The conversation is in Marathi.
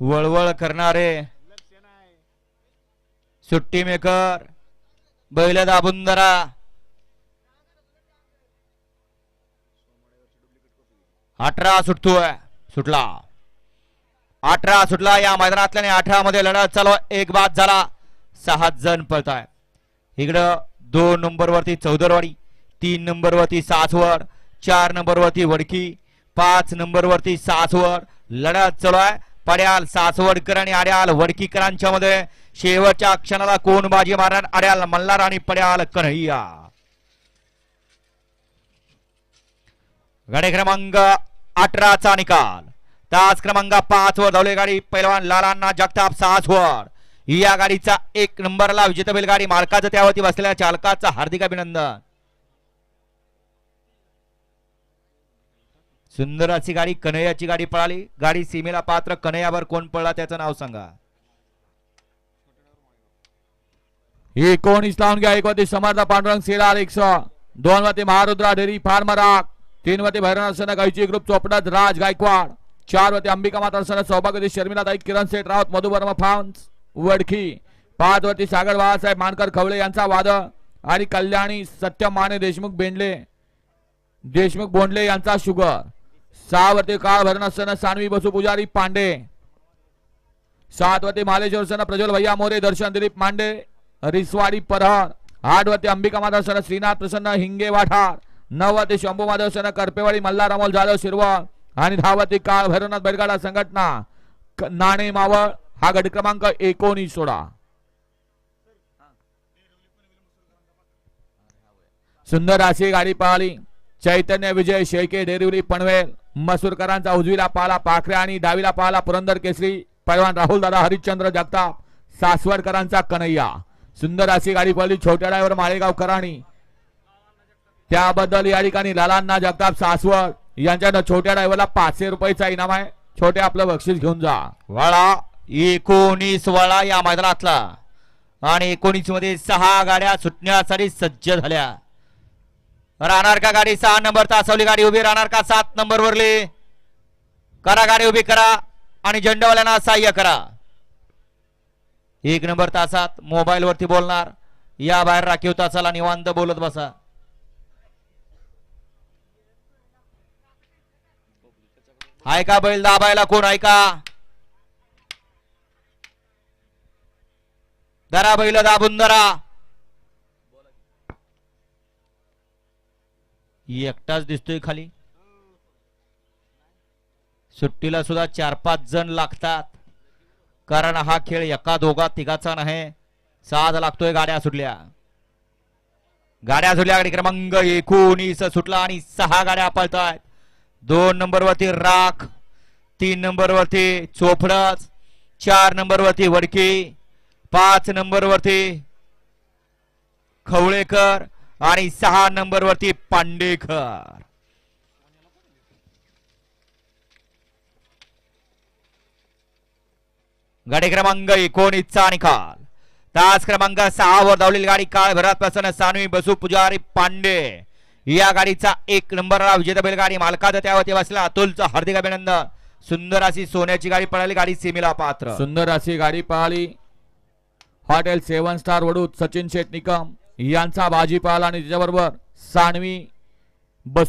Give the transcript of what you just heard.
वळवळ करणारे. सुट्टी मेकर बैल दाबून धरा. अठरा सुटतोय सुटला. अठरा सुटला या मैदानातल्याने अठरा मध्ये लढत चालू आहे. एक बाद झाला. सहा जण पळताय. इकडं दोन नंबरवरती चौदरवाडी तीन नंबरवरती सासवड चार नंबरवरती वडकी पाच नंबरवरती सासवड. लढत चालू आहे. पड्याल सासवडकर आणि आड्याल वडकीकरांच्या मध्ये शेवटच्या क्षणाला कोण बाजी मारणार आड्याल मल्हार आणि पड्याल कन्हैया. गाडी क्रमांक अठराचा निकाल. तास क्रमांक पाच वर धावले गाडी पैलवान लालांना जगताप सासवड. या गाडीचा एक नंबरला विजेता बैलगाडी मालकाचं त्यावरती बसलेल्या चालकाचं हार्दिक अभिनंदन. सुंदर अशी गाडी कन्हैयाची गाडी पळाली. गाडी सीमेला पात्र कन्हैयावर कोण पळला त्याचं नाव सांगा. एकोणीस लावून घ्या. एक वरती समर्थ पांडुरंग सेडार एक दोन वरती महारुद्रा ढेरी फार मराक तीन वरती भैरवनाथ गायची ग्रुप चोपडत राज गायकवाड. चार वरती अंबिका माता सन सौभाग्यवती शर्मिला ताई किरण सेठ राऊत मधुवर्मा वर्मा वडखी. पाच वरती सागर बाळासाहेब मानकर खवळे यांचा वाद. आणि कल्याणी सत्यम माने देशमुख बेंडले देशमुख बोंडले यांचा शुगर. सहा वरती काळ भैरवनाथ सन सानवी बसू पुजारी पांडे. सात वरती मालेश्वर सन प्रज्वल भैया मोरे दर्शन दिलीप मांडे रिसवाडी परहर आठ वरती अंबिका माधव सन श्रीनाथ प्रसन्न हिंगे वाठार. नऊ वरती शंभू माधव सन करपेवाडी मल्हार अमोल जाधव शिरवळ आणि दहा वरती काळ भैरवनाथ बैलगाडा संघटना. क- नाणे मावळ हा गट क्रमांक एकोणीस सोळा सुंदर अशी गाडी पळाली चैतन्य विजय शेळके डेरिवली पनवेल. मसूरकरांचा उजवीला पाला पाखरे आणि डावीला पाला पुरंदर केसरी पैलवान राहुल दादा हरिश्चंद्र जगताप सासवडकरांचा कन्हैया. सुंदर अशी गाडी पडली छोट्या ड्रायव्हर माळेगावकरांनी त्याबद्दल या ठिकाणी लालांना जगताप सासवड यांच्या छोट्या डायव्हरला पाचशे रुपयाचा इनाम आहे. छोटे आपलं बक्षीस घेऊन जा. वळा एकोणीस वळा या मैदानातला. आणि एकोणीसमध्ये सहा गाड्या सुटण्यासाठी सज्ज झाल्या. राहणार का गाडी? सहा नंबर तासवली गाडी उभी राहणार का? सात नंबर वरली. करा गाडी उभी करा आणि झेंडावाल्यांना सहाय्य करा. एक नंबर तासात मोबाईल वरती बोलणार. या बाहेर राखीव तासाला निवांत बोलत बसा. ऐका बैल दाबायला? कोण ऐका का? दरा बैल दाबून दरा एकटाच दिसतोय खाली. सुट्टीला सुद्धा चार पाच जण लागतात. कारण हा खेळ एका दोघा तिघाचा नाही साज लागतोय गाड्या सुटल्या. गाड्या सुटल्या गाडी क्रमांक एकोणीस सुटला आणि सहा गाड्या पळतायत. दोन नंबरवरती राख तीन नंबरवरती चोपडच चार नंबरवरती वडकी पाच नंबरवरती खवळेकर आणि सहा नंबर वरती पांडेकर. गाडी क्रमांक एकोणीसचा निकाल तास क्रमांक सहा वर धावलेली गाडी काळ भरात प्रसन्न सानवी बसू पुजारी पांडे. या गाडीचा एक नंबर विजेता बैलगाडी मालकाचा त्यावरती बसला. अतुलचं हार्दिक अभिनंदन. सुंदर अशी सोन्याची गाडी पळाली गाडी सिमिला पात्र. सुंदर अशी गाडी पळाली. Hotel seven star Vadut Sachin Shet Nikam. यांचा भाजीपाला आणि त्याच्याबरोबर सानवी बसू